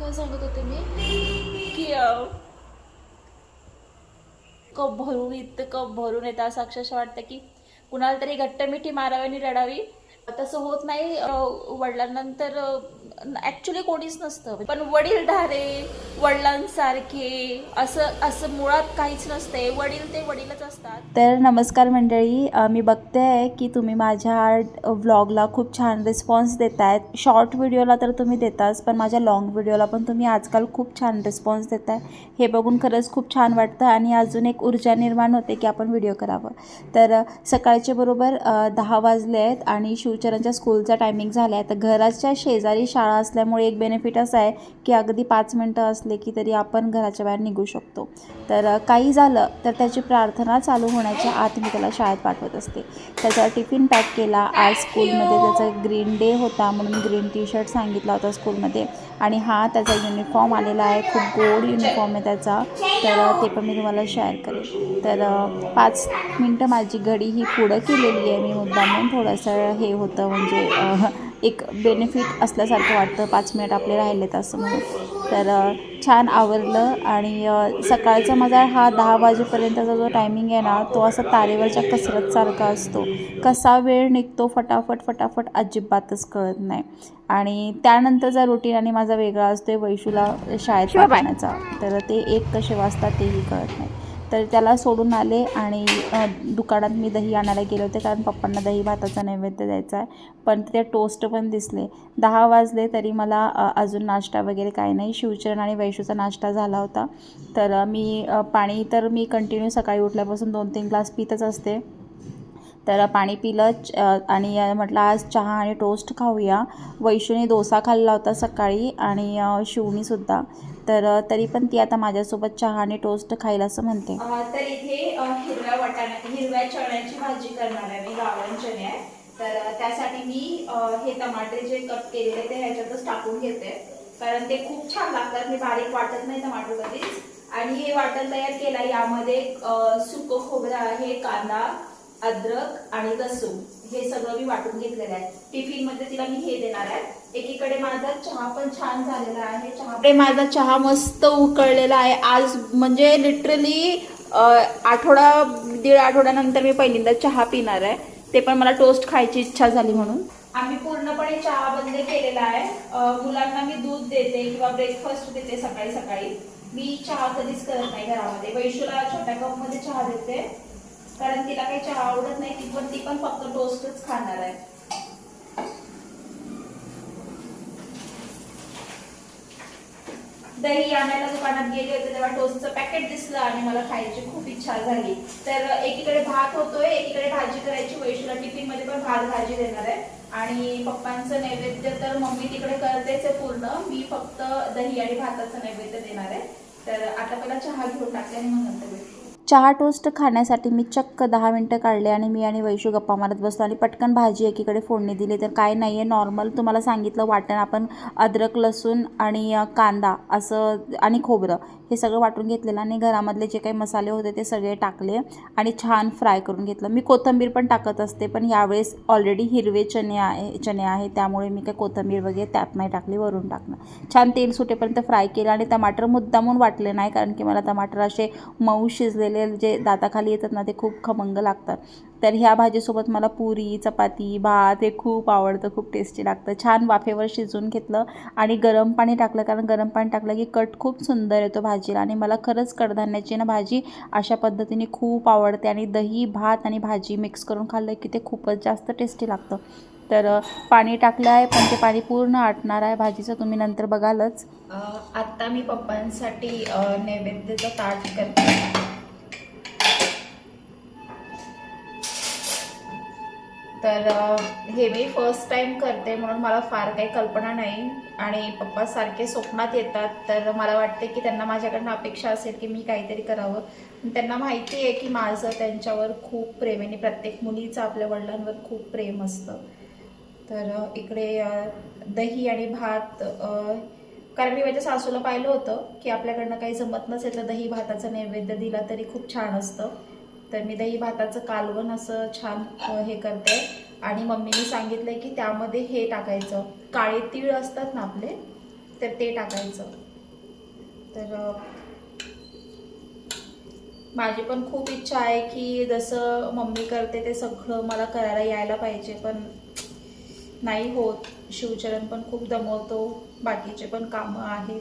काय सांगत होते मी? की अं, कप भरून इतकं कप भरून येतं. असं अक्षरशः वाटतं की कुणाला तरी घट्ट मिठी मारावी आणि रडावी. तसं होत नाही. अं, वडिलांनंतर ॲक्च्युली कोणीच नसतं. पण वडीलधारे वडिलांसारखे असं असं मुळात काहीच नसते. वडील ते वडीलच असतात. तर नमस्कार मंडळी मी बघते आहे की तुम्ही माझ्या व्लॉगला खूप छान रिस्पॉन्स देत आहेत शॉर्ट व्हिडिओला तर तुम्ही देताच पण माझ्या लॉंग व्हिडिओला पण तुम्ही आजकाल खूप छान रिस्पॉन्स देत आहे हे बघून खरंच खूप छान वाटतं आणि अजून एक ऊर्जा निर्माण होते की आपण व्हिडिओ करावं. तर सकाळचे बरोबर दहा वाजले आहेत आणि शिवचरणच्या स्कूलचा टायमिंग झाला आहे तर घराच्या शेजारी शाळा शाळा असल्यामुळे एक बेनिफिट असा आहे की अगदी पाच मिनटं असले की तरी आपण घराच्या बाहेर निघू शकतो. तर काही झालं तर त्याची प्रार्थना चालू होण्याच्या आत मी त्याला शाळेत पाठवत असते. त्याचा टिफिन पॅक केला. आज स्कूलमध्ये त्याचा ग्रीन डे होता म्हणून ग्रीन टी शर्ट सांगितला होता स्कूलमध्ये आणि हा त्याचा युनिफॉर्म आलेला आहे. खूप गोड युनिफॉर्म आहे त्याचा. तर ते पण मी तुम्हाला शेअर करेन तर पाच मिनटं माझी घडी ही पुढं केलेली आहे. मी मुद्दामून थोडंसं हे होतं. म्हणजे एक बेनिफिट असल्यासारखं वाटतं. पाच मिनिट आपले राहिलेत असं म्हणून. तर छान आवरलं आणि सकाळचा माझा हा दहा वाजेपर्यंतचा जो टायमिंग आहे ना तो असा तारेवरच्या कसरतसारखा असतो. कसा वेळ निघतो फटाफट फटाफट अजिबातच कळत नाही. आणि त्यानंतरचा रुटीन आणि माझा वेगळा असतो वैशूला शाळेत पाठवण्याचा. तर ते एक कसे वाजतात तेही कळत नाही. तर त्याला सोडून आले आणि दुकानात मी दही आणायला गेले होते कारण पप्पांना दही भाताचा नैवेद्य द्यायचा आहे. पण तिथे टोस्ट पण दिसले. दहा वाजले तरी मला अजून नाश्ता वगैरे काही नाही. शिवचरण आणि वैशूचा नाश्ता झाला होता. तर मी पाणी तर मी कंटिन्यू सकाळी उठल्यापासून दोन तीन ग्लास पितच असते. तर पाणी पिलं आणि म्हटलं आज चहा आणि टोस्ट खाऊया. वैशूने डोसा खाल्ला होता सकाळी आणि शिवणीसुद्धा तर तरी पण ती आता माझ्यासोबत चहा आणि टोस्ट खाईल असं म्हणते. तर इथे हिरव्या वाटाणा हिरव्या चण्याची भाजी करणार आहे मी गावरान चणे आहे. तर त्यासाठी मी हे टमाटे जे कट केलेले ते ह्याच्यातच टाकून घेते. कारण ते खूप छान लागतात मी बारीक वाटत नाही टमाटो कधीच. आणि हे वाटण तयार केला यामध्ये सुकं खोबरं आहे कांदा अद्रक आणि लसूण हे सगळं मी वाटून घेतलेलं आहे. टिफिनमध्ये तिला मी हे देणार आहे. एकीकडे माझा चहा पण छान झालेला आहे. चहा माझा चहा मस्त उकळलेला आहे. आज म्हणजे लिटरली आठवडा दीड आठवड्यानंतर मी पहिल्यांदा चहा पिणार आहे. ते पण मला टोस्ट खायची इच्छा झाली म्हणून. आम्ही पूर्णपणे चहा बंद केलेला आहे. मुलांना मी दूध देते किंवा ब्रेकफास्ट देते सकाळी सकाळी. मी चहा कधीच करत नाही घरामध्ये. वैशूला छोट्या कपमध्ये चहा देते. कारण तिला काही चहा आवडत नाही ती पण ती पण फक्त टोस्टच खाणार आहे. दही आणायला दुकानात गेले होते तेव्हा टोस्टचं पॅकेट दिसलं आणि मला खायची खूप इच्छा झाली. तर एकीकडे भात होतोय एकीकडे भाजी करायची वैशूला टिफिनमध्ये पण भात भाजी देणार आहे. आणि पप्पांचं नैवेद्य तर मम्मी तिकडे करतेच आहे पूर्ण. मी फक्त दही आणि भाताचं नैवेद्य देणार आहे. तर आता पहिला चहा घेऊन टाकले आणि मग नंतर भेटू. चहा टोस्ट खाण्यासाठी मी चक्क दहा मिनटं काढले आणि मी आणि वैशू गप्पा मारत बसतो आणि पटकन भाजी एकीकडे फोडणी दिली. तर काय नाही आहे नॉर्मल तुम्हाला सांगितलं वाटण आपण अद्रक लसूण आणि कांदा असं आणि खोबरं हे सगळं वाटून घेतलेलं आणि घरामधले जे काही मसाले होते ते सगळे टाकले आणि छान फ्राय करून घेतलं. मी कोथिंबीर पण टाकत असते पण यावेळेस ऑलरेडी हिरवे चणे आहे चणे आहे त्यामुळे मी काय कोथिंबीर वगैरे त्यात नाही टाकली वरून टाकणं छान तेल सुटेपर्यंत फ्राय केलं आणि टमाटर मुद्दामून वाटले नाही कारण की मला टमाटर असे मऊ शिजलेले जे दाताखाली येतात ना ते खूप खमंग लागतात. तर ह्या भाजीसोबत मला पुरी चपाती भात हे खूप आवडतं खूप टेस्टी लागतं. छान वाफेवर शिजवून घेतलं आणि गरम पाणी टाकलं कारण गरम पाणी टाकलं की कट खूप सुंदर येतो भाजीला. आणि मला खरंच कडधान्याची ना भाजी अशा पद्धतीने खूप आवडते. आणि दही भात आणि भाजी मिक्स करून खाल्लं की ते खूपच जास्त टेस्टी लागतं. तर पाणी टाकलं आहे पण ते पाणी पूर्ण आटणार आहे भाजीचं. तुम्ही नंतर बघालच. आत्ता मी पप्पांसाठी नैवेद्यचं नैवेद्याचं ताट करते. तर हे मी फर्स्ट टाईम करते म्हणून मला फार काही कल्पना नाही. आणि पप्पा सारखे स्वप्नात येतात. तर मला वाटते की त्यांना माझ्याकडनं अपेक्षा असेल की मी काहीतरी करावं. त्यांना माहिती आहे की माझं त्यांच्यावर खूप प्रेम आहे. आणि प्रत्येक मुलीचं आपल्या वडिलांवर खूप प्रेम असतं. तर इकडे दही आणि भात कारण मी माझ्या सासूला पाहिलं होतं की आपल्याकडनं काही जमत नसेल तर दही भाताचं नैवेद्य दिला तरी खूप छान असतं. तर मी दही भाताचं कालवण असं छान हे करते. आणि मम्मीने सांगितलंय की त्यामध्ये हे टाकायचं. काळे तीळ असतात ना आपले तर ते टाकायचं. तर माझी पण खूप इच्छा आहे की जसं मम्मी करते ते सगळं मला करायला यायला पाहिजे पण नाही होत. शिवचरण पण खूप दमवतो. बाकीचे पण कामं आहेत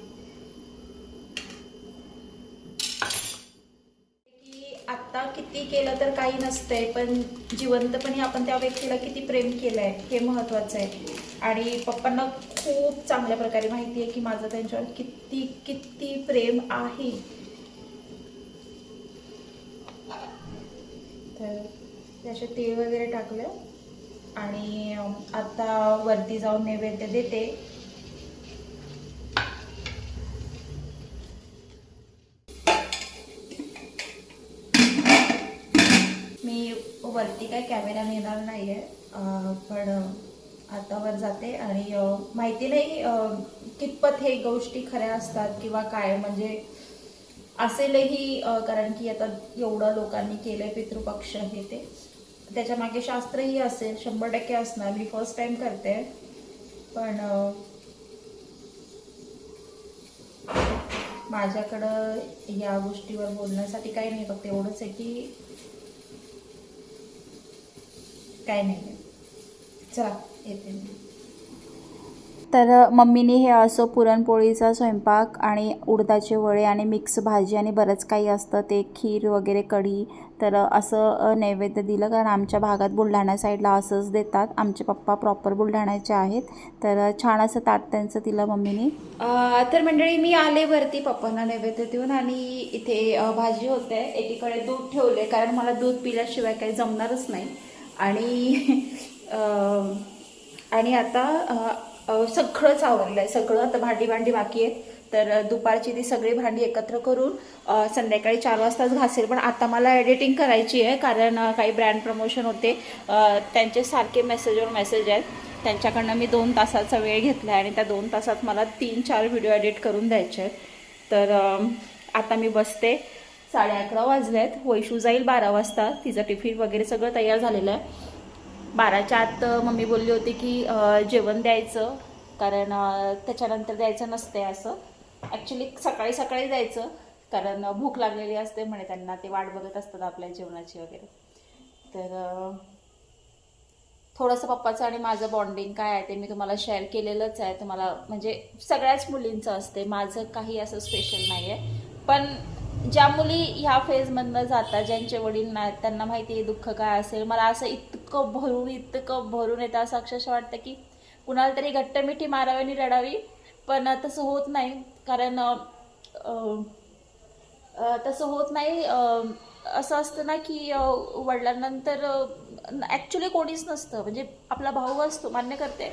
की आत्ता किती केलं तर काही नसतंय पण जिवंतपणे आपण त्या व्यक्तीला किती प्रेम केलं आहे हे महत्त्वाचं आहे. आणि पप्पांना खूप चांगल्या प्रकारे माहिती आहे की माझं त्यांच्यावर किती किती प्रेम आहे. तर त्याचे तेल वगैरे टाकलं आणि आता वरती जाऊन नैवेद्य देते. मी वरती काय कॅमेरा नेणार नाही आहे पण आता वर जाते आणि माहिती नाही कितपत हे गोष्टी खऱ्या असतात किंवा काय. म्हणजे असेलही कारण की आता एवढं लोकांनी केलंय पितृपक्ष हे ते. त्याच्यामागे शास्त्रही असेल शंभर टक्के असणार. मी फर्स्ट टाइम करते. पण माझ्याकडं या गोष्टीवर बोलण्यासाठी काही नाही. फक्त एवढंच आहे की काय नाही. चला येते तर मम्मीने हे असं पुरणपोळीचा स्वयंपाक आणि उडदाचे वडे आणि मिक्स भाजी आणि बरंच काही असतं ते खीर वगैरे कढी तर असं नैवेद्य दिलं. कारण आमच्या भागात बुलढाणा साईडला असंच देतात. आमचे पप्पा प्रॉपर बुलढाण्याचे आहेत. तर छान असं ताट त्यांचं दिलं मम्मीने. तर मंडळी मी आले वरती पप्पांना नैवेद्य देऊन आणि इथे भाजी होते. एकीकडे दूध ठेवले. कारण मला दूध पिल्याशिवाय काही जमणारच नाही. आणि आणि आता सगळंच आवरलं आहे सगळं आता भांडी भांडी बाकी आहेत. तर दुपारची ती सगळी भांडी एकत्र करून संध्याकाळी चार वाजताच घासेल. पण आता मला एडिटिंग करायची आहे कारण काही ब्रँड प्रमोशन होते. त्यांचे सारखे मेसेजवर मेसेज आहेत. त्यांच्याकडनं मी दोन तासाचा वेळ घेतला आहे आणि त्या दोन तासात मला तीन चार व्हिडिओ एडिट करून द्यायचे आहेत. तर आता मी बसते. साडे अकरा वाजले आहेत वैशू जाईल बारा वाजता. तिचं टिफिन वगैरे सगळं तयार झालेलं आहे. बाराच्या आत मम्मी बोलली होती की जेवण द्यायचं. कारण त्याच्यानंतर द्यायचं नसते असं. ॲक्च्युली सकाळी सकाळी द्यायचं. कारण भूक लागलेली असते म्हणे त्यांना. ते वाट बघत असतात आपल्या जेवणाची वगैरे. तर थोडंसं पप्पाचं आणि माझं बॉन्डिंग काय आहे ते मी तुम्हाला शेअर केलेलंच आहे. तुम्हाला म्हणजे सगळ्याच मुलींचं असते. माझं काही असं स्पेशल नाही आहे पण ज्या मुली ह्या फेजमधनं जातात ज्यांचे वडील नाही त्यांना माहिती आहे दुःख काय असेल. मला असं इतकं भरून इतकं भरून येतं असं अक्षरशः वाटतं की कुणाला तरी घट्ट मिठी मारावी आणि रडावी. पण तसं होत नाही. कारण तसं होत नाही. असं असतं ना की वडिलांनंतर ॲक्च्युली कोणीच नसतं. म्हणजे आपला भाऊ असतो मान्य करते.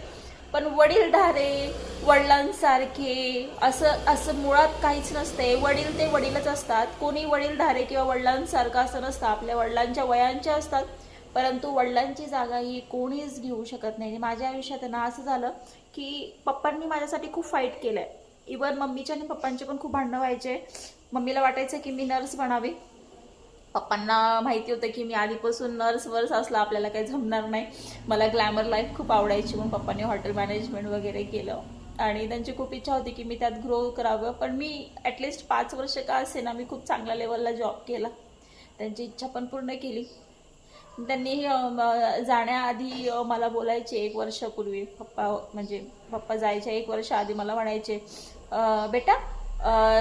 पण वडीलधारे वडिलांसारखे असं असं मुळात काहीच नसते. वडील ते वडीलच असतात. कोणी वडीलधारे किंवा वडिलांसारखं असं नसतं. आपल्या वडिलांच्या वयांच्या असतात. परंतु वडिलांची जागा ही कोणीच घेऊ शकत नाही. माझ्या आयुष्यात आहे ना असं झालं की पप्पांनी माझ्यासाठी खूप फाईट केलं आहे इवन मम्मीच्या आणि पप्पांचे पण खूप भांडणं व्हायचे. मम्मीला वाटायचं की मी नर्स बनावी. पप्पांना माहिती होतं की मी आधीपासून नर्स वर्स असला आपल्याला काही जमणार नाही. मला ग्लॅमर लाईफ खूप आवडायची म्हणून पप्पांनी हॉटेल मॅनेजमेंट वगैरे केलं. आणि त्यांची खूप इच्छा होती की मी त्यात ग्रो करावं. पण मी ॲटलिस्ट पाच वर्ष का असे ना मी खूप चांगल्या लेवलला जॉब केला. त्यांची इच्छा पण पूर्ण केली. त्यांनी जाण्याआधी मला बोलायचे एक वर्षापूर्वी. पप्पा म्हणजे पप्पा जायच्या एक वर्ष आधी मला म्हणायचे बेटा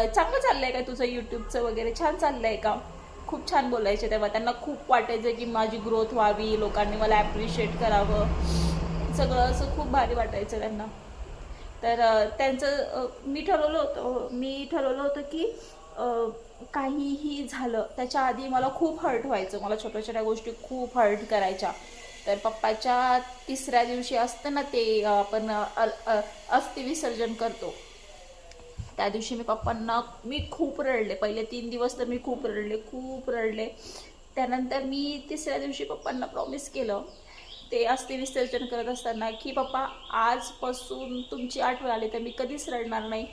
चांगलं चाललंय का तुझं यूट्यूबचं वगैरे? छान चाललंय का? खूप छान बोलायचे तेव्हा. त्यांना खूप वाटायचं की माझी ग्रोथ व्हावी लोकांनी मला ॲप्रिशिएट करावं. सगळं असं खूप भारी वाटायचं त्यांना. तर त्यांचं मी ठरवलं होतं मी ठरवलं होतं की काहीही झालं त्याच्या आधी मला खूप हर्ट व्हायचं. मला छोट्या छोट्या गोष्टी खूप हर्ट करायच्या. तर पप्पाच्या तिसऱ्या दिवशी असतं ना ते आपण अ, अस्थि विसर्जन करतो. त्या दिवशी मी पप्पांना मी खूप रडले. पहिले तीन दिवस तर मी खूप रडले खूप रडले. त्यानंतर मी तिसऱ्या दिवशी पप्पांना प्रॉमिस केलं. ते असते विसर्जन करत असताना की पप्पा आजपासून तुमची आठवण आली तर मी कधीच रडणार नाही.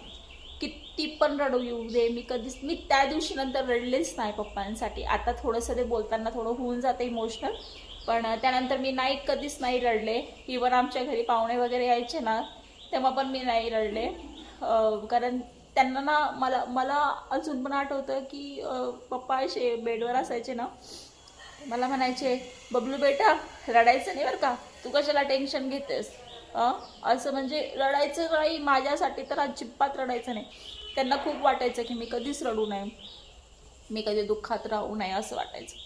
किती पण रडू येऊ दे. मी कधीच मी त्या दिवशी नंतर रडलेच नाही पप्पांसाठी. आता थोडंसं ते बोलताना थोडं होऊन जातं इमोशनल पण त्यानंतर मी नाही कधीच नाही रडले. इवन आमच्या घरी पाहुणे वगैरे यायचे ना तेव्हा पण मी नाही रडले. कारण त्यांना ना मला मला अजून पण आठवतं की पप्पा असे बेडवर असायचे ना. मला म्हणायचे बबलू बेटा रडायचं नाही बरं का? तू कशाला टेन्शन घेतेस? असं म्हणजे रडायचं नाही माझ्यासाठी तर अजिबात रडायचं नाही. त्यांना खूप वाटायचं की मी कधीच रडू नये. मी कधी दुःखात राहू नये असं वाटायचं.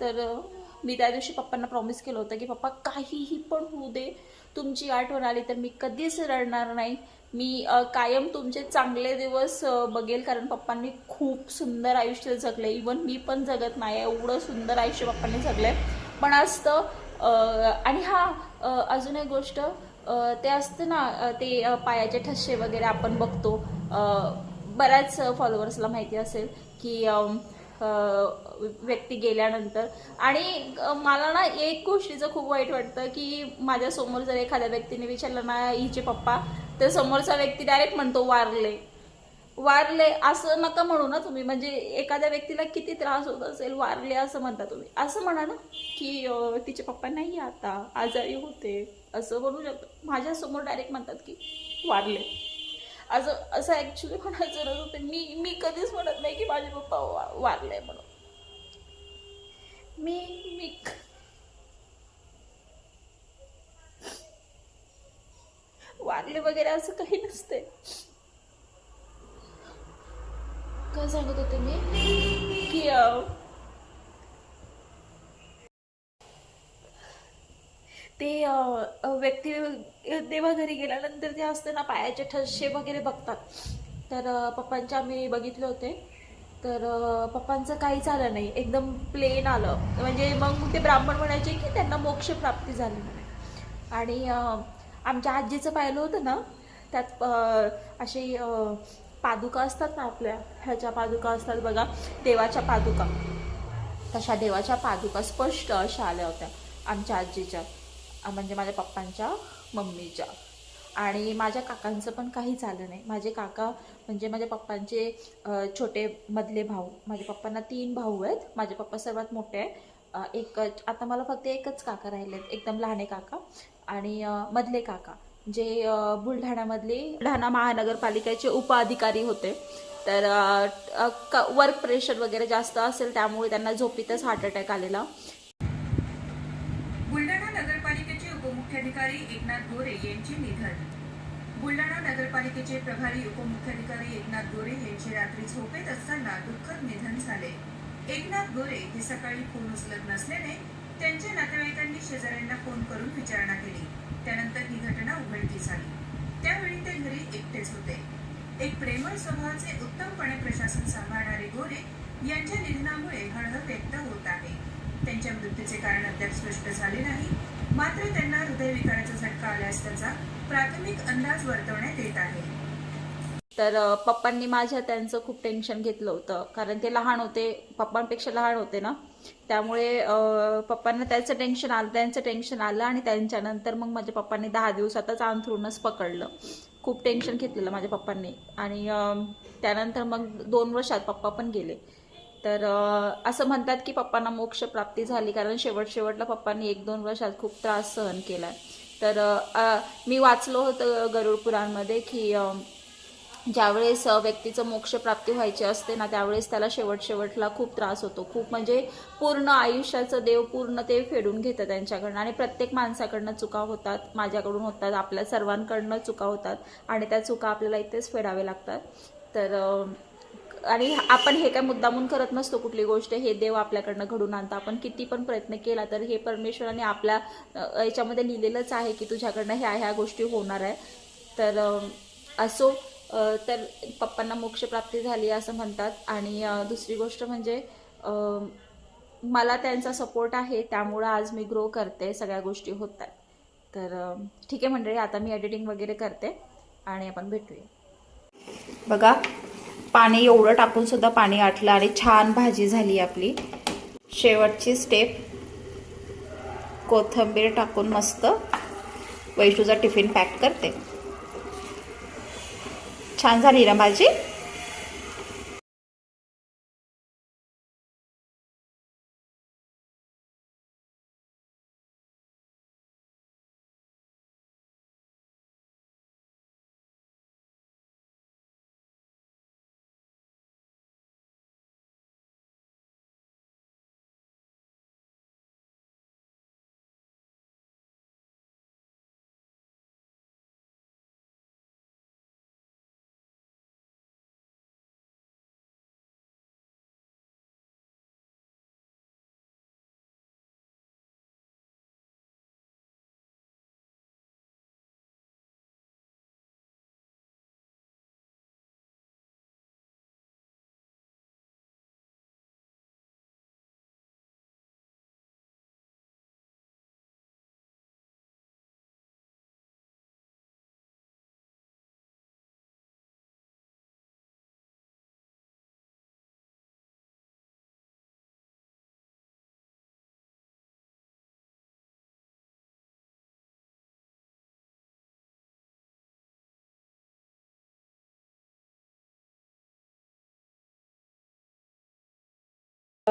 तर मी त्या दिवशी पप्पांना प्रॉमिस केलं होतं की पप्पा काहीही पण होऊ दे. तुमची आठवण आली तर मी कधीच रडणार नाही. मी कायम तुमचे चांगले दिवस बघेल कारण पप्पांनी खूप सुंदर आयुष्य जगले इवन मी पण जगत नाही एवढं सुंदर आयुष्य पप्पांनी जगलंय. पण असतं आणि हा अजून एक गोष्ट ते असतं ना ते पायाचे ठसे वगैरे आपण बघतो. अं, बऱ्याच फॉलोअर्सला माहिती असेल की अं, व्यक्ती गेल्यानंतर. आणि मला ना एक गोष्टीचं खूप वाईट वाटतं की माझ्यासमोर जर एखाद्या व्यक्तीने विचारलं ना हिचे पप्पा तर समोरचा व्यक्ती डायरेक्ट म्हणतो वारले. वारले असं नका म्हणू ना तुम्ही. म्हणजे एखाद्या व्यक्तीला किती त्रास होत असेल वारले असं म्हणता तुम्ही. असं म्हणा ना की तिचे पप्पा नाही आता आजारी होते. असं म्हणू शकतो. माझ्यासमोर डायरेक्ट म्हणतात की वारले. असं असं ॲक्च्युली म्हणायचं गरज होते मी मी कधीच म्हणत नाही की माझे पप्पा वा वारले म्हणून. मी मी वारले वगैरे असं काही नसते. काय सांगत होते मी? की ते व्यक्ती देवाघरी गेल्यानंतर ते असते ना पायाचे ठसे वगैरे बघतात. तर अं, पप्पांच्या मी बघितले होते. तर पप्पांचं काही झालं नाही. एकदम प्लेन आलं. म्हणजे मग ते ब्राह्मण म्हणायचे की त्यांना मोक्ष प्राप्ती झाली म्हणे. आणि आमच्या आजीचं पाहिलं होतं ना त्यात असे पादुका असतात ना आपल्या ह्याच्या पादुका असतात बघा देवाच्या पादुका. तशा देवाच्या पादुका स्पष्ट अशा आल्या होत्या आमच्या आजीच्या म्हणजे माझ्या पप्पांच्या मम्मीच्या. आणि माझ्या काकांचं पण काही झालं नाही. माझे काका म्हणजे माझ्या पप्पांचे छोटे मधले भाऊ माझ्या पप्पांना तीन भाऊ आहेत. माझे पप्पा सर्वात मोठे आहे एक आता मला फक्त एकच काका राहिलेत एकदम लहाने काका आणि मधले काका. जे बुलढाण्यामधले बुलढाणा महानगरपालिकेचे उपअधिकारी होते. तर वर्क प्रेशर वगैरे जास्त असेल त्यामुळे त्यांना झोपीतच हार्ट अटॅक आलेला. बुलढाणा नगरपालिकेचे उपमुख्याधिकारी एकनाथ गोरे यांचे निधन. बुलढाणा नगरपालिकेचे प्रभारी उपमुख्याधिकारी एकनाथ गोरे यांचे रात्री झोपेत असताना दुःखद निधन झाले. एकनाथ गोरे हे सकाळी फोन उचलत नसल्याने त्यांच्या नातेवाईकांनी शेजाऱ्यांना फोन करून विचारणा केली. त्यानंतर ही घटना उघडकीस आली. त्यावेळी ते घरी एकटेच होते. एक प्रेमळ स्वभावाचे उत्तमपणे प्रशासन सांभाळणारे गोरे यांच्या निधनामुळे हळहळ व्यक्त होत आहे. त्यांच्या मृत्यूचे कारण अद्याप स्पष्ट झाले नाही. मात्र त्यांना हृदयविकाराचा झटका आल्यास त्याचा प्राथमिक अंदाज वर्तवण्यात येत आहे. तर पप्पांनी माझ्या त्यांचं खूप टेन्शन घेतलं होतं. कारण ते लहान होते पप्पांपेक्षा लहान होते ना. त्यामुळे पप्पांना त्याचं टेन्शन आलं त्यांचं टेन्शन आलं आणि त्यांच्यानंतर मग माझ्या पप्पांनी दहा दिवसातच अंथरूणच पकडलं. खूप टेन्शन घेतलेलं माझ्या पप्पांनी. आणि त्यानंतर मग दोन वर्षात पप्पा पण गेले. तर असं म्हणतात की पप्पांना मोक्ष प्राप्ती झाली कारण शेवट शेवटला पप्पांनी एक दोन वर्षात खूप त्रास सहन केला तर आ, मी वाचलो होतं गरुड पुराणमध्ये की ज्यावेळेस व्यक्तीचं मोक्ष प्राप्ती व्हायची असते ना त्यावेळेस त्याला शेवट शेवटला खूप त्रास होतो. खूप म्हणजे पूर्ण आयुष्याचं देव पूर्ण ते फेडून घेतं त्यांच्याकडनं. आणि प्रत्येक माणसाकडनं चुका होतात माझ्याकडून होतात आपल्या सर्वांकडनं चुका होतात आणि त्या चुका आपल्याला इथेच फेडावे लागतात. तर आणि आपण हे काय मुद्दामून करत नसतो कुठली गोष्ट हे देव आपल्याकडनं घडून आणतं. आपण किती पण प्रयत्न केला तर हे परमेश्वराने आपल्या याच्यामध्ये लिहिलेलंच आहे की तुझ्याकडनं ह्या ह्या गोष्टी होणार आहे. तर असो तर पप्पांना मोक्षप्राप्ती झाली असं म्हणतात. आणि दुसरी गोष्ट म्हणजे मला त्यांचा सपोर्ट आहे त्यामुळं आज मी ग्रो करते सगळ्या गोष्टी होत आहेत. तर ठीक आहे मंडळी आता मी एडिटिंग वगैरे करते आणि आपण भेटूया. बघा पाणी एवढं टाकून सुद्धा पाणी आटलं आणि छान भाजी झाली आपली. शेवटची स्टेप कोथिंबीर टाकून मस्त वैशूचा टिफिन पॅक करते. छान झाली ना भाजी?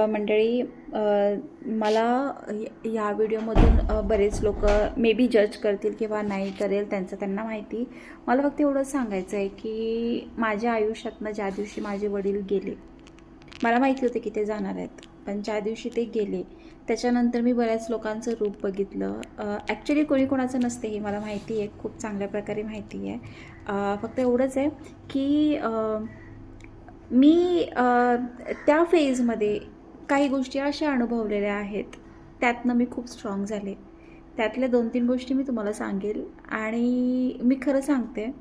मंडळी मला या व्हिडिओमधून बरेच लोक मे बी जज करतील किंवा नाही करेल त्यांचं त्यांना माहिती. मला फक्त एवढंच सांगायचं आहे की माझ्या आयुष्यातनं ज्या दिवशी माझे वडील गेले मला माहिती होतं की ते जाणार आहेत. पण ज्या दिवशी ते गेले त्याच्यानंतर मी बऱ्याच लोकांचं रूप बघितलं. ॲक्च्युली कोणी कोणाचं नसते हे मला माहिती आहे. खूप चांगल्या प्रकारे माहिती आहे. फक्त एवढंच आहे की मी त्या फेजमध्ये काही गोष्टी अशा अनुभवलेल्या आहेत. त्यातनं मी खूप स्ट्रॉंग झाले. त्यातल्या दोन तीन गोष्टी मी तुम्हाला सांगेल आणि मी खरं सांगते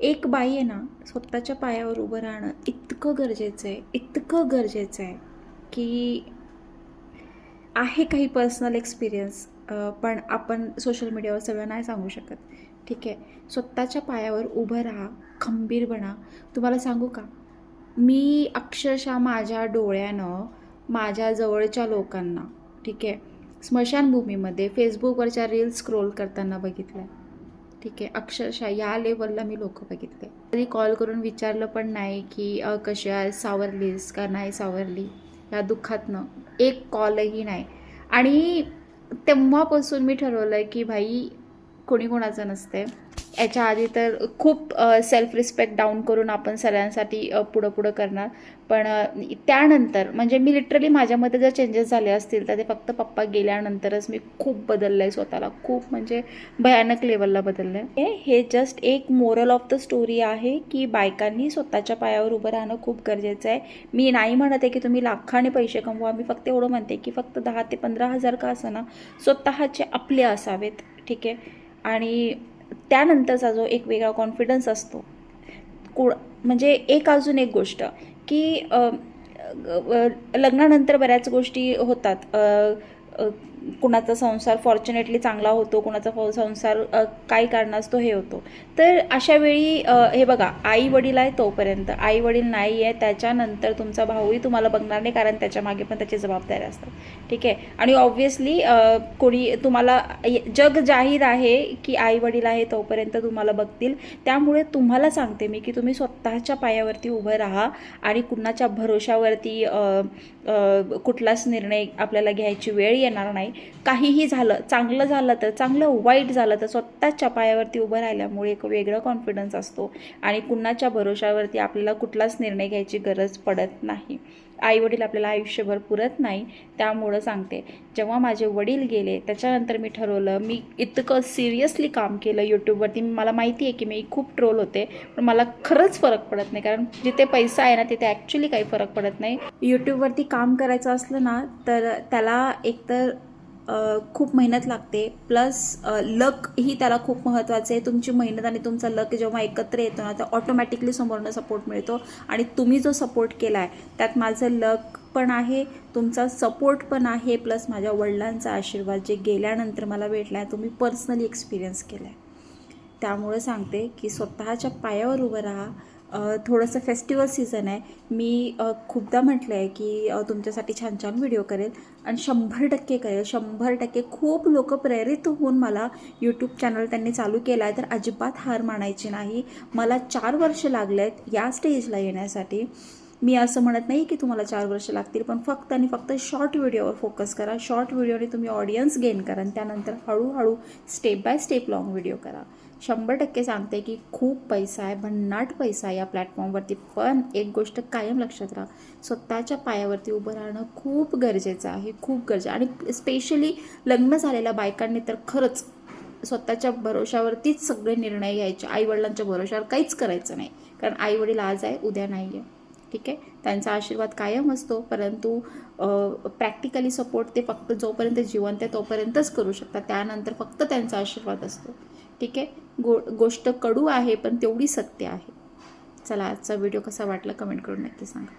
एक बाई आहे ना स्वतःच्या पायावर उभं राहणं इतकं गरजेचं आहे इतकं गरजेचं आहे की आहे काही पर्सनल एक्सपिरियन्स पण आपण सोशल मीडियावर सगळं नाही सांगू शकत. ठीक आहे? स्वतःच्या पायावर उभं राहा खंबीर बना. तुम्हाला सांगू का? मी अक्षरशः माझ्या डोळ्यानं माझ्या जवळच्या लोकांना ठीक आहे स्मशानभूमीमध्ये फेसबुकवरच्या रील्स स्क्रोल करताना बघितलं आहे ठीक आहे अक्षरशः या लेवलला मी लोक बघितले. कधी कॉल करून विचारलं पण नाही की कशी आहे सावरलीस का नाही सावरली? या दुःखातनं एक कॉलही नाही. आणि तेव्हापासून मी ठरवलं आहे की भाई कोणी कोणाचं नसते याच्या आधी तर खूप सेल्फ रिस्पेक्ट डाऊन करून आपण सगळ्यांसाठी पुढं पुढं करणार. पण त्यानंतर म्हणजे मी लिटरली माझ्यामध्ये जर चेंजेस झाले असतील तर ते फक्त पप्पा गेल्यानंतरच मी खूप बदललं आहे स्वतःला. खूप म्हणजे भयानक लेवलला बदललं आहे हे जस्ट एक मोरल ऑफ द स्टोरी आहे की बायकांनी स्वतःच्या पायावर उभं राहणं खूप गरजेचं आहे. मी नाही म्हणत आहे की तुम्ही लाखाने पैसे कमवा. मी फक्त एवढं म्हणते की फक्त दहा ते पंधरा हजार का असं ना स्वतःचे आपले असावेत. ठीक आहे? आणि त्यानंतरचा जो एक वेगळा कॉन्फिडन्स असतो. को म्हणजे एक अजून एक गोष्ट की लग्नानंतर बऱ्याच गोष्टी होतात. कुणाचा संसार फॉर्च्युनेटली चांगला होतो कुणाचा संसार काही कारणास्तव हे होतो. तर अशा वेळी हे बघा आई वडील आहे तोपर्यंत. आई वडील नाही आहे त्याच्यानंतर तुमचा भाऊही तुम्हाला बघणार नाही कारण त्याच्यामागे पण त्याची जबाबदारी असतात ठीक आहे? आणि ऑब्व्हियसली कोणी तुम्हाला जग जाहीर आहे की आई वडील आहे तोपर्यंत तुम्हाला बघतील. त्यामुळे तुम्हाला सांगते मी की तुम्ही स्वतःच्या पायावरती उभं राहा आणि कुणाच्या भरोशावरती कुठलाच निर्णय आपल्याला घ्यायची वेळ येणार नाही. काहीही झालं चांगलं झालं तर चांगलं वाईट झालं तर स्वतःच्या पायावरती उभं राहिल्यामुळे एक वेगळं कॉन्फिडन्स असतो आणि कुणाच्या भरोशावरती आपल्याला कुठलाच निर्णय घ्यायची गरज पडत नाही. आई वडील आपल्याला आयुष्यभर पुरत नाही त्यामुळं सांगते जेव्हा माझे वडील गेले त्याच्यानंतर मी ठरवलं मी इतकं सिरियसली काम केलं यूट्यूबवरती मला माहिती आहे की मी खूप ट्रोल होते पण मला खरंच फरक पडत नाही कारण जिथे पैसा आहे ना तिथे ॲक्च्युली काही फरक पडत नाही. यूट्यूबवरती काम करायचं असलं ना तर त्याला एकतर खूप मेहनत लागते. प्लस लक ही त्याला खूप महत्त्वाचं आहे. तुमची मेहनत आणि तुमचा लक जेव्हा एकत्र येतो ना तर ऑटोमॅटिकली समोरनं सपोर्ट मिळतो. आणि तुम्ही जो सपोर्ट केला आहे त्यात माझं लक पण आहे तुमचा सपोर्ट पण आहे प्लस माझ्या वडिलांचा आशीर्वाद जे गेल्यानंतर मला भेटला आहे तो मी पर्सनली एक्सपिरियन्स केला आहे त्यामुळे सांगते की स्वतःच्या पायावर उभं राहा थोडंसं फेस्टिवल सीझन आहे. मी खूपदा म्हटलं आहे की तुमच्यासाठी छान छान व्हिडिओ करेल आणि शंभर टक्के करेल. शंभर टक्के खूप लोक प्रेरित होऊन मला यूट्यूब चॅनल त्यांनी चालू केला आहे तर अजिबात हार मानायची नाही. मला चार वर्ष लागले आहेत या स्टेजला येण्यासाठी. मी असं म्हणत नाही की तुम्हाला चार वर्ष लागतील पण फक्त आणि फक्त शॉर्ट व्हिडिओवर फोकस करा. शॉर्ट व्हिडिओने तुम्ही ऑडियन्स गेन करा आणि त्यानंतर हळूहळू step by step long video करा. शंभर टक्के सांगते की खूप पैसा आहे भन्नाट पैसा आहे या प्लॅटफॉर्मवरती पण एक गोष्ट कायम लक्षात राहा स्वतःच्या पायावरती उभं राहणं खूप गरजेचं आहे खूप गरजे आणि स्पेशली लग्न झालेल्या बायकांनी तर खरंच स्वतःच्या भरोशावरतीच सगळे निर्णय घ्यायचे. आईवडिलांच्या भरोशावर काहीच करायचं नाही. कारण आईवडील आज आहे उद्या नाही आहे ठीक आहे? त्यांचा आशीर्वाद कायम असतो परंतु प्रॅक्टिकली सपोर्ट ते फक्त जोपर्यंत जिवंत आहे तोपर्यंतच करू शकतात. त्यानंतर फक्त त्यांचा आशीर्वाद असतो. ठीक आहे? गो गोष्ट कडू आहे पण तेवढी सत्य आहे. चला आजचा व्हिडिओ कसा वाटला कमेंट करून नक्की सांगा.